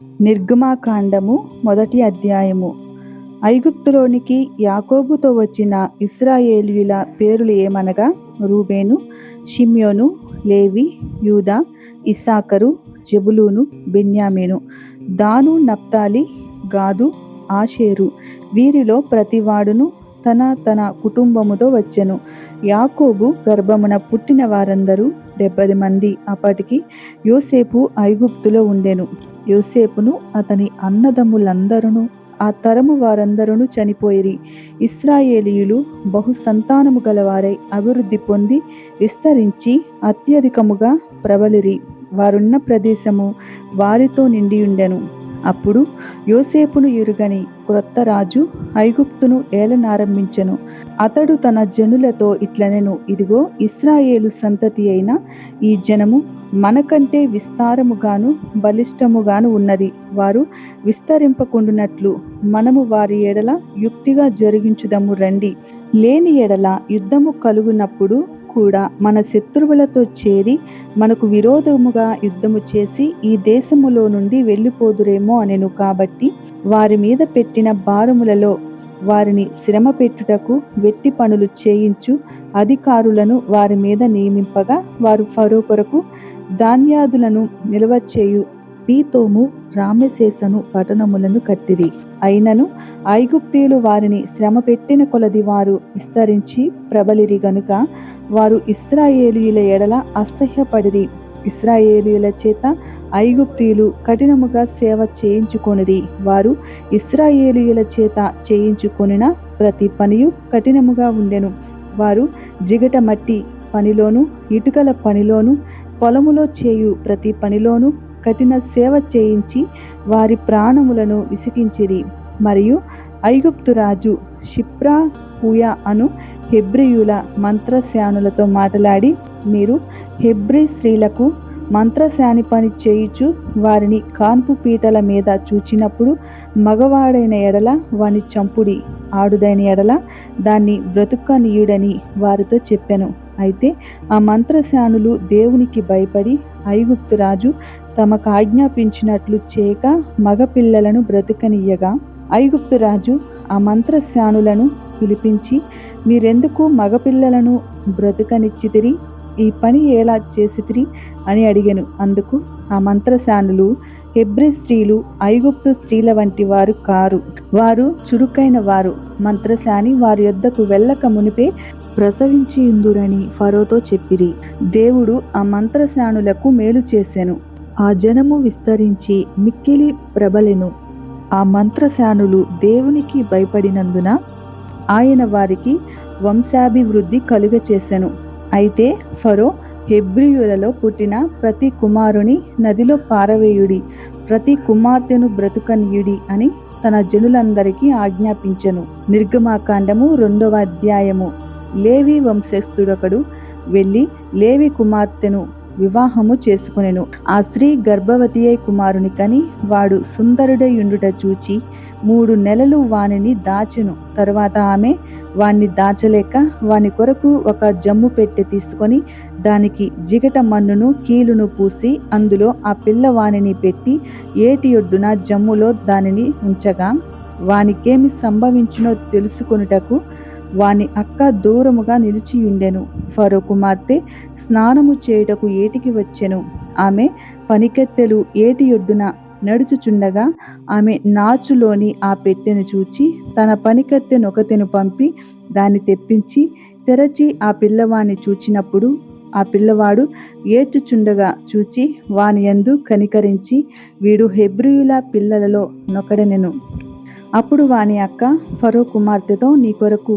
నిర్గమాకాండము మొదటి అధ్యాయము. ఐగుప్తులోనికి యాకోబుతో వచ్చిన ఇస్రాయేలీయుల పేరులు ఏమనగా? రూబేను షిమ్యోను లేవి యూదా ఇస్సాకరు జబులూను బెన్యామీను దాను నప్తాలి గాదు ఆషేరు వీరిలో ప్రతివాడును తన తన కుటుంబముతో వచ్చెను. యాకోబు గర్భమున పుట్టిన వారందరూ డెబ్బది మంది. అప్పటికి యోసేపు ఐగుప్తులో ఉండెను. యోసేపును అతని అన్నదమ్ములందరూ ఆ తరము వారందరూ చనిపోయిరి. ఇస్రాయేలీయులు బహు సంతానము గలవారై అభివృద్ధి పొంది విస్తరించి అత్యధికముగా ప్రబలిరి. వారున్న ప్రదేశము వారితో నిండియుండెను అప్పుడు యోసేపును ఎరుగని క్రొత్త రాజు ఐగుప్తును ఏలనారంభించెను. అతడు తన జనులతో ఇట్లనెను ఇదిగో ఇస్రాయేలు సంతతి అయిన ఈ జనము మనకంటే విస్తారముగాను బలిష్టముగాను ఉన్నది. వారు విస్తరింపకుండునట్లు మనము వారి ఎడల యుక్తిగా జరిగించుదము రండి. లేని ఎడల యుద్ధము కలుగునప్పుడు కూడా మన శత్రువులతో చేరి మనకు విరోధముగా యుద్ధము చేసి ఈ దేశములో నుండి వెళ్ళిపోదురేమో అనెను కాబట్టి వారి మీద పెట్టిన భారములలో వారిని శ్రమ పెట్టుటకు వెట్టి పనులు చేయించు అధికారులను వారి మీద నియమింపగా వారు ఫరో కొరకు ధాన్యాదులను నిల్వ చేయు. పీతోము రామశేసను పట్టణములను కట్టిరి. అయినను ఐగుప్తీయులు వారిని శ్రమ పెట్టిన కొలది వారు విస్తరించి ప్రబలిరి గనుక వారు ఇస్రాయేలీయుల ఎడల అసహ్యపడిరి. ఇస్రాయేలీయుల చేత ఐగుప్తీయులు కఠినముగా సేవ చేయించుకొనిది వారు ఇస్రాయేలీయుల చేత చేయించుకొనిన ప్రతి పనియు కఠినముగా ఉండెను. వారు జిగట మట్టి పనిలోను ఇటుకల పనిలోను పొలములో చేయు ప్రతి పనిలోను కఠిన సేవ చేయించి వారి ప్రాణములను విసిగించిరి. మరియు ఐగుప్తు రాజు షిప్రా హూయా అను హెబ్రియుల మంత్రశానులతో మాట్లాడి మీరు హెబ్రి స్త్రీలకు మంత్రశాని పని చేయుచు వారిని కాన్పు పీటల మీద చూచినప్పుడు మగవాడైన ఎడల వాని చంపుడి. ఆడుదైన ఎడల దాన్ని బ్రతుకనీయుడని వారితో చెప్పాను. అయితే ఆ మంత్రశానులు దేవునికి భయపడి ఐగుప్తు రాజు తమకు ఆజ్ఞాపించినట్లు చేయక మగపిల్లలను బ్రతుకనియ్యగా ఐగుప్తు రాజు ఆ మంత్రశానులను పిలిపించి మీరెందుకు మగపిల్లలను బ్రతుకనిచ్చితిరి? ఈ పని ఎలా చేసితిరి? అని అడిగాను. అందుకు ఆ మంత్రశానులు హెబ్రి స్త్రీలు ఐగుప్తు స్త్రీల వంటి వారు కారు. వారు చురుకైన వారు. మంత్రశాని వారి యొద్దకు వెళ్ళక మునిపే ప్రసవించి ఇందురని ఫరోతో చెప్పిరి. దేవుడు ఆ మంత్రశానులకు మేలు చేశాను ఆ జనము విస్తరించి మిక్కిలి ప్రబలెను. ఆ మంత్రశానులు దేవునికి భయపడినందున ఆయన వారికి వంశాభివృద్ధి కలుగచేసెను. అయితే ఫరో హెబ్రియులలో పుట్టిన ప్రతి కుమారుని నదిలో పారవేయుడి ప్రతి కుమార్తెను బ్రతుకనీయుడి అని తన జనులందరికీ ఆజ్ఞాపించెను. నిర్గమాకాండము రెండవ అధ్యాయము. లేవి వంశస్థుడొకడు వెళ్ళి లేవి కుమార్తెను వివాహము చేసుకునెను. ఆ స్త్రీ గర్భవతి అయి కుమారుని కని వాడు సుందరుడయుండుట చూచి మూడు నెలలు వానిని దాచెను. తరువాత ఆమె వాణ్ణి దాచలేక వాని కొరకు ఒక జమ్ము పెట్టె తీసుకొని దానికి జిగట మన్నును కీలును పూసి అందులో ఆ పిల్లవాణిని పెట్టి ఏటి ఒడ్డున జమ్ములో దానిని ఉంచగా వానికేమి సంభవించినో తెలుసుకొనుటకు వాని అక్క దూరముగా నిలిచియుండెను. ఫరో కుమార్తె స్నానము చేయుటకు ఏటికి వచ్చెను? ఆమె పనికెత్తెలు ఏటి ఒడ్డున నడుచుచుండగా ఆమె నాచులోని ఆ పెట్టెను చూచి తన పనికత్తెనొకతెను పంపి దాన్ని తెప్పించి తెరచి ఆ పిల్లవాణ్ణి చూచినప్పుడు ఆ పిల్లవాడు ఏడ్చుచుండగా చూచి వాని యందు కనికరించి వీడు హెబ్రియుల పిల్లలలో నొకడనెను. అప్పుడు వాని అక్క ఫరో కుమార్తెతో నీ కొరకు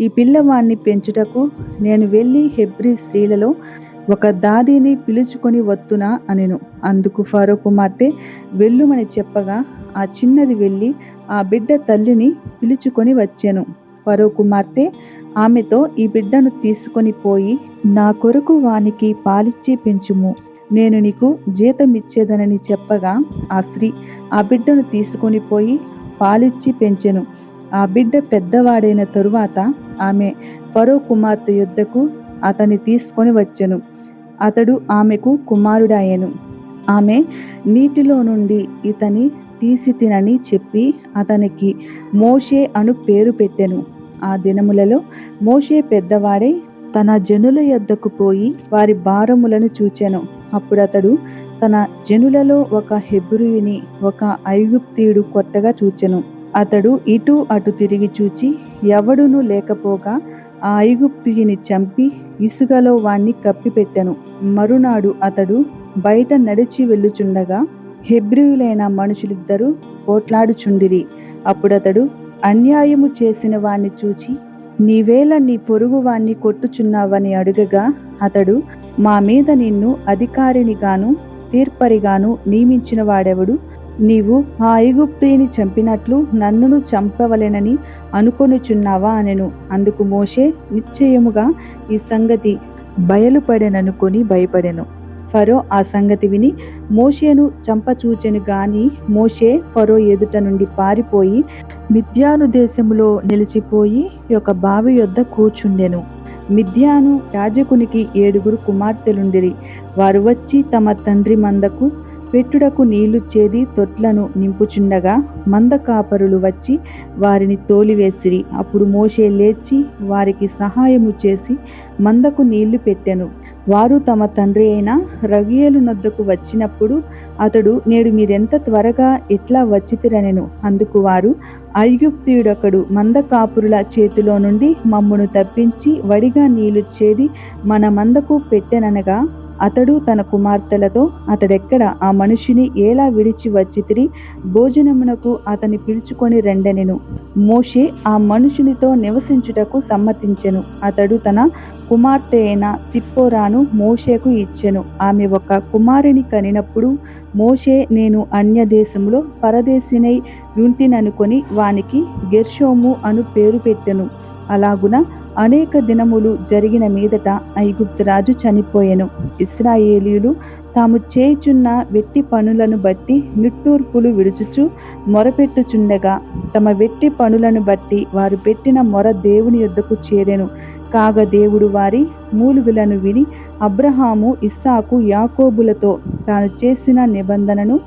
ఈ పిల్లవాణ్ణి పెంచుటకు నేను వెళ్ళి హెబ్రి స్త్రీలలో ఒక దాదిని పిలుచుకొని వత్తునా అనెను. అందుకు ఫరో కుమార్తె వెళ్ళుమని చెప్పగా ఆ చిన్నది వెళ్ళి ఆ బిడ్డ తల్లిని పిలుచుకొని వచ్చాను. ఫరో కుమార్తె ఆమెతో ఈ బిడ్డను తీసుకొని పోయి నా కొరకు వానికి పాలిచ్చి పెంచుము. నేను నీకు జీతం ఇచ్చేదనని చెప్పగా ఆ స్త్రీ ఆ బిడ్డను తీసుకొని పోయి పాలిచ్చి పెంచెను. ఆ బిడ్డ పెద్దవాడైన తరువాత ఆమె ఫరో కుమార్తె యుద్ధకు అతన్ని తీసుకొని వచ్చెను. అతడు ఆమెకు కుమారుడాయెను ఆమె నీటిలో నుండి ఇతని తీసి తినని చెప్పి అతనికి మోషే అను పేరు పెట్టెను. ఆ దినములలో మోషే పెద్దవాడై తన జనుల యొద్దకు పోయి వారి భారములను చూచెను. అప్పుడు అతడు తన జనులలో ఒక హెబ్రుయుని ఒక ఐగుప్తీయుడు కొట్టగా చూచెను. అతడు ఇటు అటు తిరిగి చూచి ఎవడునూ లేకపోగా ఆ ఐగుప్తియుని చంపి ఇసుకలో వాణ్ణి కప్పిపెట్టెను. మరునాడు అతడు బయట నడిచి వెళ్ళుచుండగా హెబ్రియులైన మనుషులిద్దరూ పోట్లాడుచుండిరి. అప్పుడతడు అన్యాయము చేసిన వాణ్ణి చూచి నీవేళ నీ పొరుగు వాణ్ణి కొట్టుచున్నావని అడుగగా అతడు మా మీద నిన్ను అధికారినిగాను తీర్పరిగాను నియమించిన వాడెవడు? నీవు ఆ ఐగుప్తుని చంపినట్లు నన్నును చంపవలెనని అనుకొనుచున్నావా అనెను. అందుకు మోషే నిశ్చయముగా ఈ సంగతి బయలుపడెననుకొని భయపడెను. ఫరో ఆ సంగతి విని మోషేను చంపచూచెను గాని మోషే ఫరో ఎదుట నుండి పారిపోయి మిద్యాను దేశములో నిలిచిపోయి ఒక బావి యొద్ద కూర్చుండెను. మిథ్యాను యాజకునికి ఏడుగురు కుమార్తెలుండిరి. వారు వచ్చి తమ తండ్రి మందకు పెట్టుటకు నీళ్ళు చేది తొట్లను నింపుచుండగా మంద కాపరులు వచ్చి వారిని తోలివేసిరి. అప్పుడు మోషే లేచి వారికి సహాయము చేసి మందకు నీళ్ళు పెట్టెను. వారు తమ తండ్రి అయిన రగియలు నొద్దకు వచ్చినప్పుడు అతడు నేడు మీరెంత త్వరగా ఎట్లా వచ్చితిరనెను? అందుకు వారు ఐగుప్తియుడొకడు మంద కాపురుల చేతిలో నుండి మమ్మును తప్పించి వడిగా నీళ్ళుచ్చేది మన మందకు పెట్టెననగా అతడు తన కుమార్తెలతో అతడెక్కడ ఆ మనిషిని ఎలా విడిచి వచ్చితిరి? భోజనమునకు అతని పిలుచుకొని రెండెనెను. మోషే ఆ మనుషునితో నివసించుటకు సమ్మతించెను. అతడు తన కుమార్తె అయిన సిప్పోరాను మోషేకు ఇచ్చెను. ఆమె ఒక కుమారుని కనినప్పుడు మోషే నేను అన్య దేశంలో పరదేశినై యుంటిననుకొని వానికి గెర్షోము అను పేరు పెట్టెను. అలాగున అనేక దినములు జరిగిన మీదట ఐగుప్తురాజు చనిపోయెను. ఇస్రాయేలీయులు తాము చేయుచున్న వెట్టి పనులను బట్టి నిట్టూర్పులు విడుచుచు మొరపెట్టుచుండగా తమ వెట్టి పనులను బట్టి వారు పెట్టిన మొర దేవుని యొద్దకు చేరెను. కాగా దేవుడు వారి మూలుగులను విని అబ్రహాము ఇస్సాకు యాకోబులతో తాను చేసిన నిబంధనను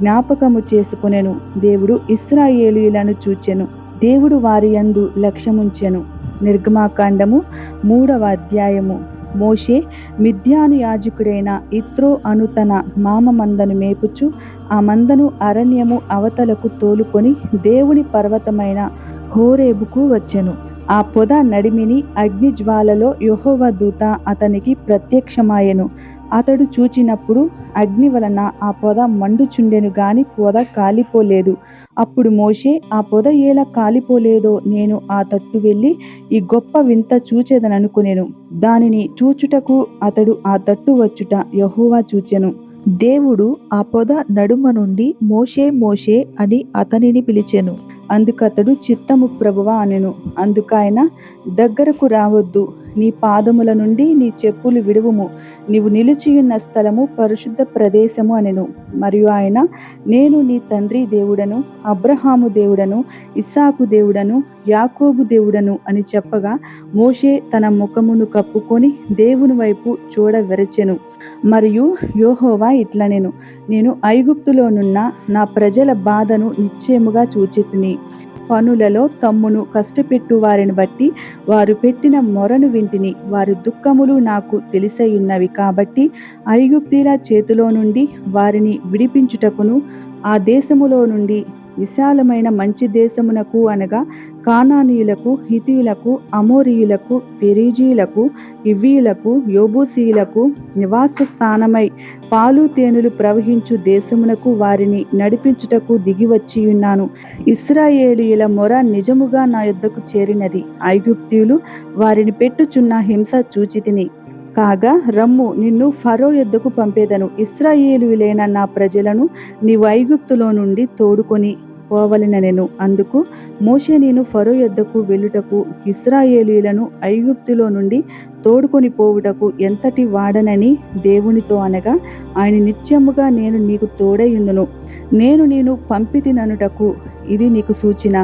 జ్ఞాపకము చేసుకునెను. దేవుడు ఇస్రాయేలీయులను చూచెను. దేవుడు వారి యందు లక్ష్యముంచెను. నిర్గమాకాండము మూడవ అధ్యాయము. మోషే మిథ్యాను యాజకుడైన ఇత్రో అను తన మామ మందను మేపుచు ఆ మందను అరణ్యము అవతలకు తోలుకొని దేవుని పర్వతమైన హోరేబుకు వచ్చెను. ఆ పొద నడిమిని అగ్ని జ్వాలలో దూత అతనికి ప్రత్యక్షమాయెను. అతడు చూచినప్పుడు అగ్ని వలన ఆ పొద మండుచుండెను గాని పొద కాలిపోలేదు. అప్పుడు మోషే ఆ పొద ఎలా కాలిపోలేదో నేను ఆ తట్టు వెళ్ళి ఈ గొప్ప వింత చూచేదననుకునేను. దానిని చూచుటకు అతడు ఆ తట్టు వచ్చుట యహోవా చూచెను. దేవుడు ఆ పొద నడుమ నుండి మోషే మోషే అని అతనిని పిలిచెను. అందుకతడు చిత్తము ప్రభువా అనెను. అందుకాయన దగ్గరకు రావద్దు. నీ పాదముల నుండి నీ చెప్పులు విడువుము. నీవు నిలిచియున్న స్థలము పరిశుద్ధ ప్రదేశము అనెను. మరియు ఆయన నేను నీ తండ్రి దేవుడను అబ్రహాము దేవుడను ఇస్సాకు దేవుడను యాకోబు దేవుడను అని చెప్పగా మోషే తన ముఖమును కప్పుకొని దేవుని వైపు చూడవెరచెను మరియు యోహోవా ఇట్లనెను నేను ఐగుప్తులోనున్న నా ప్రజల బాధను నిశ్చయముగా చూచితిని. పనులలో తమ్మును కష్టపెట్టు వారిని బట్టి వారు పెట్టిన మొరను వింటిని. వారి దుఃఖములు నాకు తెలిసయున్నవి కాబట్టి ఐగుప్తీల చేతిలో నుండి వారిని విడిపించుటకును ఆ దేశములో నుండి విశాలమైన మంచి దేశమునకు అనగా కానానీయులకు హితీయులకు అమోరీయులకు పెరీజీలకు ఇవ్వీయులకు యోబూసీలకు నివాస స్థానమై పాలు తేనెలు ప్రవహించు దేశమునకు వారిని నడిపించుటకు దిగివచ్చి ఉన్నాను. ఇస్రాయేలీయుల మొర నిజముగా నా యొద్దకు చేరినది. ఐగుప్తీయులు వారిని పెట్టుచున్న హింస చూచితిని. కాగా రమ్ము నిన్ను ఫరో యుద్ధకు పంపేదను. ఇస్రాయేలులైన నా ప్రజలను నీ వైగుప్తులో నుండి తోడుకొని పోవలెననెను అందుకు మోషే నేను ఫరో యొద్దకు వెళ్ళుటకు ఇస్రాయేలీలను ఐగుప్తులో నుండి తోడుకొని పోవుటకు ఎంతటి వాడనని దేవునితో అనగా ఆయన నిత్యముగా నేను నీకు తోడయుందును నేను నేను పంపితిననుటకు ఇది నీకు సూచన.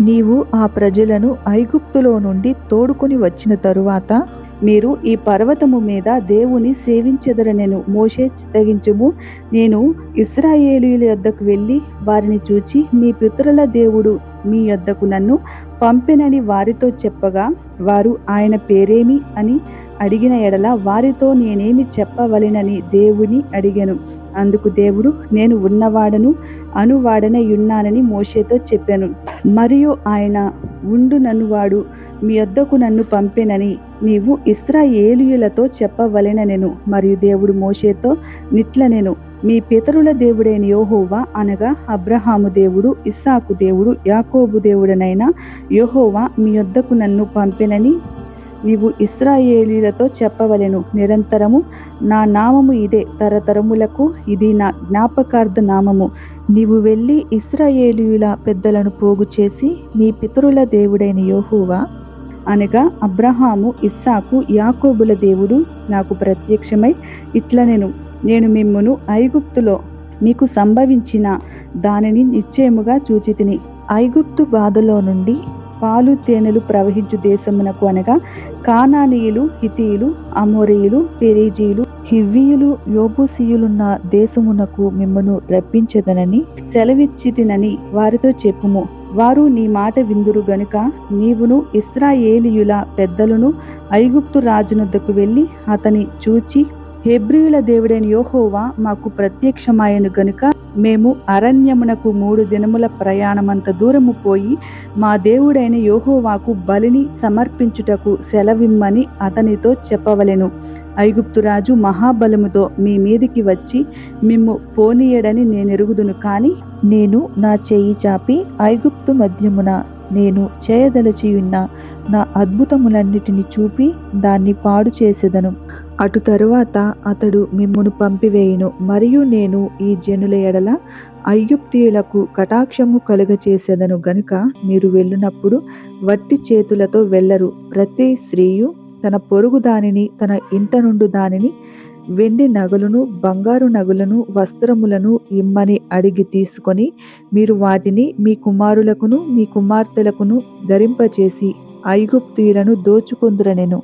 నీవు ఆ ప్రజలను ఐగుప్తులో నుండి తోడుకొని వచ్చిన తరువాత మీరు ఈ పర్వతము మీద దేవుని సేవించెదరనెను. మోషే చిత్తగించుము. నేను ఇస్రాయేలీల యొద్దకు వెళ్ళి వారిని చూచి మీ పితరుల దేవుడు మీ యొద్దకు నన్ను పంపినని వారితో చెప్పగా వారు ఆయన పేరేమి? అని అడిగిన ఎడల వారితో నేనేమి చెప్పవలెనని దేవుని అడిగాను. అందుకు దేవుడు నేను ఉన్నవాడను అనువాడనై ఉన్నానని మోషేతో చెప్పాను. మరియు ఆయన ఉండు నన్నువాడు మీ యొద్దకు నన్ను పంపెనని నీవు ఇస్రాయేలీయులతో చెప్పవలెననెను మరియు దేవుడు మోషేతో నిట్లనెను. మీ పితరుల దేవుడైన యోహోవా అనగా అబ్రహాము దేవుడు ఇస్సాకు దేవుడు యాకోబు దేవుడనైన యోహోవా మీ యొద్దకు నన్ను పంపెనని నీవు ఇస్రాయేలీలతో చెప్పవలెను. నిరంతరము నా నామము ఇదే తరతరములకు ఇది నా జ్ఞాపకార్థ నామము. నీవు వెళ్ళి ఇస్రాయేలీయుల పెద్దలను పోగు చేసి మీ పితరుల దేవుడైన యోహువా అనగా అబ్రహాము ఇస్సాకు యాకోబుల దేవుడు నాకు ప్రత్యక్షమై ఇట్ల నేను నేను మిమ్మును ఐగుప్తులో మీకు సంభవించిన దానిని నిశ్చయముగా చూచి తిని ఐగుప్తు బాధలో నుండి పాలు తేనెలు ప్రవహించు దేశమునకు అనగా కానానీయులు హితీయులు అమోరీయులు పెరీజీయులు హివ్వీయులు యోబుసీయులున్న దేశమునకు మిమ్మను రప్పించదనని సెలవిచ్చితినని వారితో చెప్పుము. వారు నీ మాట విందురు గనుక నీవును ఇస్రాయేలియుల పెద్దలను ఐగుప్తు రాజునొద్దకు వెళ్ళి అతని చూచి హెబ్రియుల దేవుడైన యోహోవా మాకు ప్రత్యక్షమాయను గనుక మేము అరణ్యమునకు మూడు దినముల ప్రయాణమంత దూరము పోయి మా దేవుడైన యోహోవాకు బలిని సమర్పించుటకు సెలవిమ్మని అతనితో చెప్పవలెను. ఐగుప్తు రాజు మహాబలముతో మీ మీదికి వచ్చి మిమ్ము పోనీయడని నేనెరుగుదును కానీ నేను నా చెయ్యి చాపి ఐగుప్తు మధ్యమున నేను చేయదలచియున్న నా అద్భుతములన్నిటిని చూపి దాన్ని పాడు చేసేదను. అటు తరువాత అతడు మిమ్మును పంపివేయును. మరియు నేను ఈ జనుల ఎడల అయ్యుప్తియులకు కటాక్షము కలుగచేసేదను గనుక మీరు వెళ్ళినప్పుడు వట్టి చేతులతో వెళ్ళరు. ప్రతి స్త్రీయు తన పొరుగు దానిని తన ఇంట నుండి దానిని వెండి నగలును బంగారు నగలను వస్త్రములను ఇమ్మని అడిగి తీసుకొని మీరు వాటిని మీ కుమారులకును మీ కుమార్తెలకును ధరింపచేసి ఐగుప్తీయులను దోచుకొందురనెను.